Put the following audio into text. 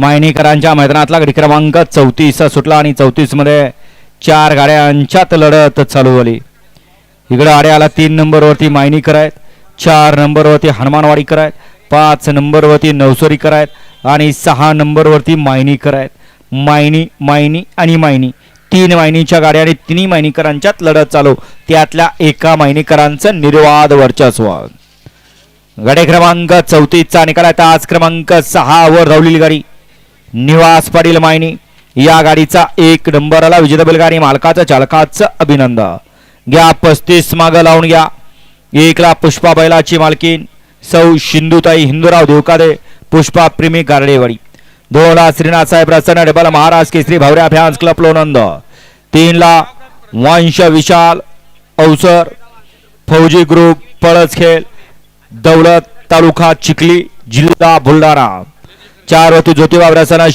मायनीकरांच्या मैदानातला गडी क्रमांक चौतीस सुटला आणि चौतीसमध्ये चार गाड्यांच्यात लढत चालू झाली. इकडं आड्याला तीन नंबरवरती मायणीकर आहेत चार नंबरवरती हनुमानवाडीकर आहेत पाच नंबरवरती नवसरीकर आहेत आणि सहा नंबरवरती मायणीकर आहेत. मायनी मायनी आणि मायनी तीन मायनीच्या गाड्या आणि तिन्ही मायनीकरांच्यात लढत चालू. त्यातल्या एका मायनीकरांचं निर्वाद वर्चस्व. गाडी क्रमांक चौतीसचा निकाल आहे. आज क्रमांक सहावर धावलेली गाडी. निवास पाटील मायनी या गाडीचा एक नंबर आला. विजेता बैलगाडी मालकाचं चालकाचं अभिनंदन. घ्या पस्तीस माग लावून घ्या. एकला पुष्पा बैलाची मालकीन सौ शिंदुताई हिंदूराव देवकादे पुष्पा प्रेमी गारडेवाडी. दोनला श्रीनाथ साहेब रचना डबल महाराज केसरी भावऱ्या फॅन्स क्लब लोनंद तीनला वंश विशाल अवसर फौजी ग्रुप पळसखेल दौलत तालुका चिखली जिल्हा बुलढाणा. चार वरती ज्योतिबा रचना